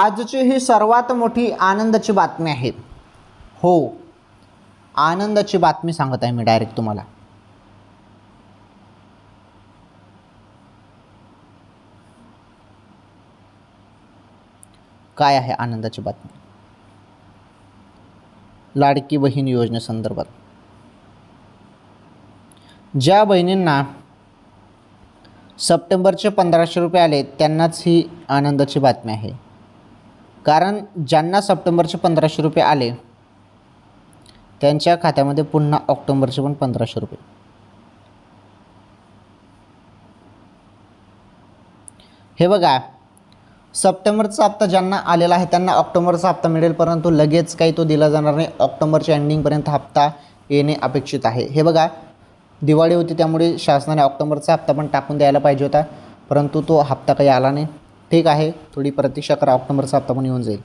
आजची ही सर्वात मोठी आनंदाची बातमी आहे. हो आनंदाची बातमी सांगत आहे मी डायरेक्ट तुम्हाला. काय आहे आनंदाची बातमी? लाडकी बहीण योजनेसंदर्भात ज्या बहिणींना सप्टेंबरचे पंधराशे रुपये आले त्यांनाच ही आनंदाची बातमी आहे. कारण ज्यांना सप्टेंबरचे पंधराशे रुपये आले त्यांच्या खात्यामध्ये पुन्हा ऑक्टोंबरचे पण पंधराशे रुपये. हे बघा सप्टेंबरचा हप्ता ज्यांना आलेला आहे त्यांना ऑक्टोबरचा हप्ता मिळेल परंतु लगेच काही तो दिला जाणार नाही. ऑक्टोबरच्या एंडिंगपर्यंत हप्ता येणे अपेक्षित आहे. हे बघा दिवाळी होती त्यामुळे शासनाने ऑक्टोबरचा हप्ता पण टाकून द्यायला पाहिजे होता परंतु तो हप्ता काही आला नाही. ठीक आहे. थोडी प्रतीक्षा करा. आठ नंबर सात आपण येऊन जाईल.